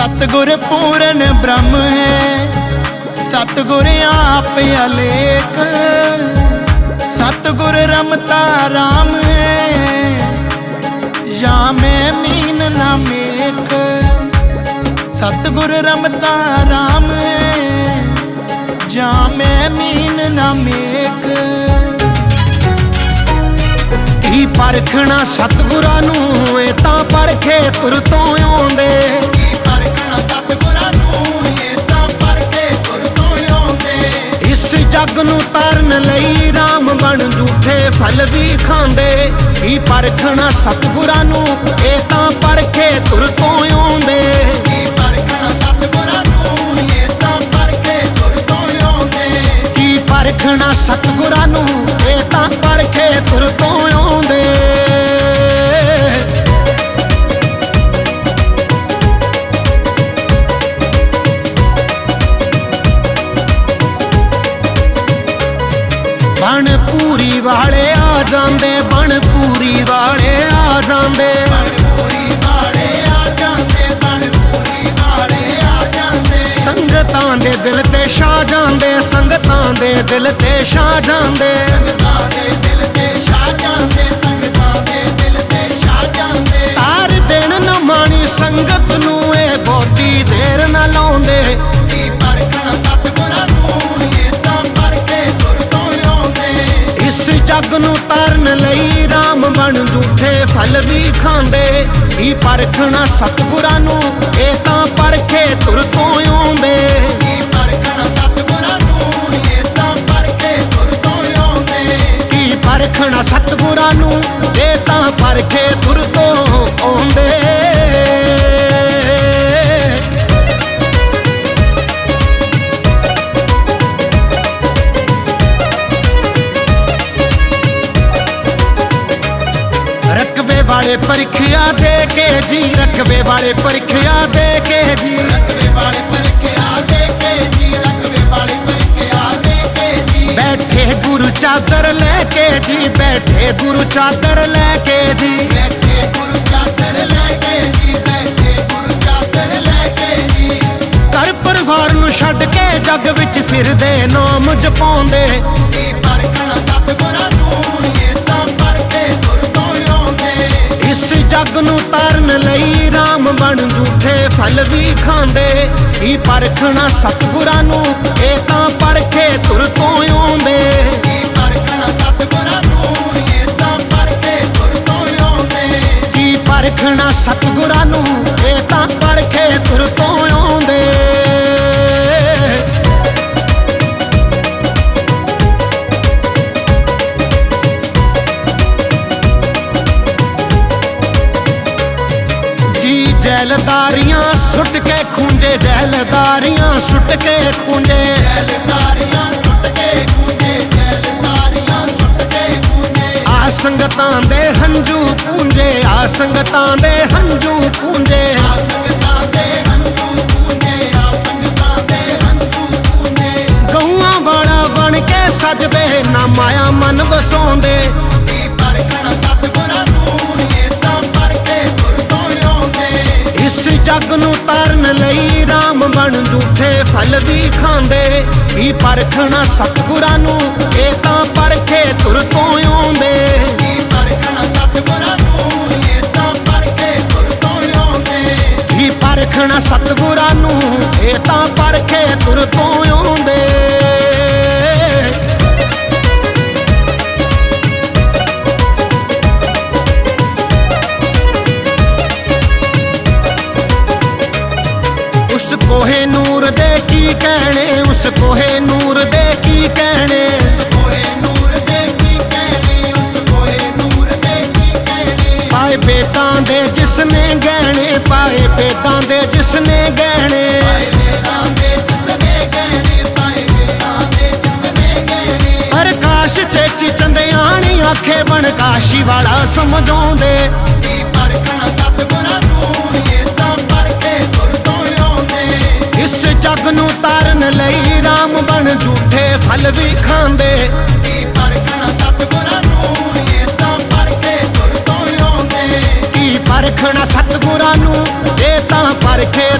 ਸਤਗੁਰ ਪੂਰਨ ਬ੍ਰਹਮ ਹੈ। ਸਤਗੁਰ ਆਪ ਅਲੇਖ। ਸਤਗੁਰ ਰਮਤਾ ਰਾਮ ਹੈ। ਜਾ ਮੈਂ ਮੀਨ ਨਾ ਮੇਖ। ਸਤਗੁਰ ਰਮਤਾ ਰਾਮ ਹੈ। ਜਾ ਮੈਂ ਮੀਨ ਨਾ ਮੇਖ। ਕੀ ਪਰਖਣਾ ਸਤਿਗੁਰਾਂ ਨੂੰ, ਇਹ ਤਾਂ ਪਰਖੇ ਤੁਰ ਤੋਂ ਆਉਂਦੇ। ਜੱਗ ਨੂੰ ਤਰਨ ਲਈ RAM ਬਣ ਝੂਠੇ ਫਲ ਵੀ ਖਾਂਦੇ। ਕੀ ਪਰਖਣਾ ਸਤਿਗੁਰਾਂ ਨੂੰ? ਇਹ ਤਾਂ ਪਰਖੇ ਤੁਰ ਤੋਂ ਆਉਂਦੇ। ਪੂਰੀ ਵਾਲੇ ਆ ਜਾਂਦੇ ਬਣ ਪੂਰੀ ਵਾਲੇ ਆ ਜਾਂਦੇ ਪੂਰੀ ਸੰਗਤਾਂ ਦੇ ਦਿਲ ਤੇ ਛਾ ਜਾਂਦੇ, ਸੰਗਤਾਂ ਦੇ ਦਿਲ ਤੇ ਛਾ ਜਾਂਦੇ। ਸੰਗਤਾਂ ਦੇ ਦਿਲ ਤੇ ਛਾ ਜਾਂਦੇ, ਸੰਗਤਾਂ ਦੇ ਇਸ ਨੂੰ ਤਰਨ ਲਈ RAM ਬਣ ਝੂਠੇ ਫਲ ਵੀ ਖਾਂਦੇ। ਕੀ ਪਰਖਣਾ ਸਤਿਗੁਰਾਂ ਨੂੰ, ਇਹ ਤਾਂ ਪਰਖੇ ਤੁਰ ਤੋਂ ਆਉਂਦੇ। ਕੀ ਪਰਖਣਾ ਸਤਿਗੁਰਾਂ ਨੂੰ, ਇਹ ਤਾਂ ਪਰਖੇ ਤੁਰ ਤੋਂ ਆਉਂਦੇ। ਕੀ ਪਰਖਣਾ ਸਤਿਗੁਰਾਂ ਨੂੰ, ਇਹ ਤਾਂ ਪਰਖੇ ਤੁਰ ਵਾਲੇ ਪਰਖਿਆ ਦੇ ਕੇ ਜੀ ਰਕਵੇ ਵਾਲੇ ਪਰਖਿਆ ਦੇ ਕੇ ਜੀ। ਰਕਵੇ ਵਾਲੇ ਪਰਖਿਆ ਦੇ ਕੇ ਜੀ ਰਕਵੇ ਵਾਲੇ ਪਰਖਿਆ ਦੇ ਕੇ ਜੀ। ਬੈਠੇ ਗੁਰੂ ਚਾਦਰ ਲੈ ਕੇ ਜੀ ਬੈਠੇ ਗੁਰੂ ਚਾਦਰ ਲੈ ਕੇ ਜੀ। ਬੈਠੇ ਗੁਰੂ ਚਾਦਰ ਲੈ ਕੇ ਜੀ ਬੈਠੇ ਗੁਰੂ ਚਾਦਰ ਲੈ ਕੇ ਜੀ। ਘਰ ਪਰਿਵਾਰ ਨੂੰ ਛੱਡ ਕੇ ਜੱਗ ਵਿੱਚ ਫਿਰਦੇ ਨਾਮ ਜਪਾਉਂਦੇ। ਕੀ ਪਰਖਣਾ ਸਤਿਗੁਰਾਂ ਨੂੰ ਤਰਨ ਲਈ RAM ਬਣ ਝੂਠੇ ਫਲ ਵੀ ਖਾਂਦੇ। ਕੀ ਪਰਖਣਾ ਸਤਿਗੁਰਾਂ ਨੂੰ ਇਹ ਤਾਂ ਪਰਖੇ ਤੁਰ ਤੋਂ ਆਉਂਦੇ। ਕੀ ਪਰਖਣਾ ਸਤਿਗੁਰਾਂ ਨੂੰ ਇਹ ਤਾਂ ਪਰਖੇ ਗੁਰ ਤੋਂ ਆਉਂਦੇ। ਕੀ ਪਰਖਣਾ ਸਤਿਗੁਰਾਂ ਨੂੰ ਇਹ ਤਾਂ ਪਰਖੇ ਤੁਰ ਤੋਂ ਜੈਲਦਾਰੀਆਂ ਸੁੱਟ ਕੇ ਖੂੰਜੇ, ਜੈਲਦਾਰੀਆਂ ਸੁੱਟ ਕੇ ਖੂੰਜੇ। ਜੈਲਦਾਰੀਆਂ ਸੁੱਟ ਕੇ ਗੂੰਜੇ ਜੈਲਦਾਰੀਆਂ ਸੁੱਟ ਕੇ ਗੂੰਜੇ ਆ ਸੰਗਤਾਂ ਦੇ ਹੰਝੂ ਪੂੰਜੇ, ਆ ਸੰਗਤਾਂ ਦੇ ਹੰਝੂ ਪੂੰਜੇ। ਆ ਸੰਗਤਾਂ ਦੇ ਹੰਝੂ ਗੂੰਜੇ ਆ ਸੰਗਤਾਂ ਦੇ ਹੰਝੂ ਗੂੰਜੇ ਗਊਆਂ ਵਾਲਾ ਬਣ ਕੇ ਸਜਦੇ, ਨਾ ਮਾਇਆ ਮਨ ਵਸਾਉਂਦੇ। ਜੱਗ ਨੂੰ ਤਰਨ ਲਈ RAM ਬਣ ਝੂਠੇ ਫਲ ਵੀ ਖਾਂਦੇ। ਕੀ ਪਰਖਣਾ ਸਤਿਗੁਰਾਂ ਨੂੰ, ਇਹ ਤਾਂ ਪਰਖੇ ਤੁਰ ਤੋਂ ਆਉਂਦੇ। ਕੀ ਪਰਖਣਾ ਸਤਿਗੁਰਾਂ ਨੂੰ, ਇਹ ਤਾਂ ਪਰਖੇ ਤੁਰ ਤੋਂ ਆਉਂਦੇ। ਕੀ ਪਰਖਣਾ ਸਤਿਗੁਰਾਂ ਨੂੰ, ਇਹ ਤਾਂ ਪਰਖੇ ਤੁਰ ਤੋਂ ਕਾਸ਼ੀ ਵਾਲਾ ਸਮਝਾਉਂਦੇ। ਕੀ ਪਰਖਣਾ ਸਤਿਗੁਰਾਂ ਨੂੰ ਇਹ ਤਾਂ ਪਰਖੇ ਗੁਰ ਤੋਂ ਆਉਂਦੇ ਇਸ ਜੱਗ ਨੂੰ ਤਾਰਨ ਲਈ RAM ਬਣ ਝੂਠੇ ਫਲ ਵੀ ਖਾਂਦੇ। ਕੀ ਪਰਖਣਾ ਸਤਿਗੁਰਾਂ ਨੂੰ ਇਹ ਤਾਂ ਪਰਖੇ ਗੁਰ ਤੋਂ ਆਉਂਦੇ ਕੀ ਪਰਖਣਾ ਸਤਿਗੁਰਾਂ ਨੂੰ ਇਹ ਤਾਂ ਪਰਖੇ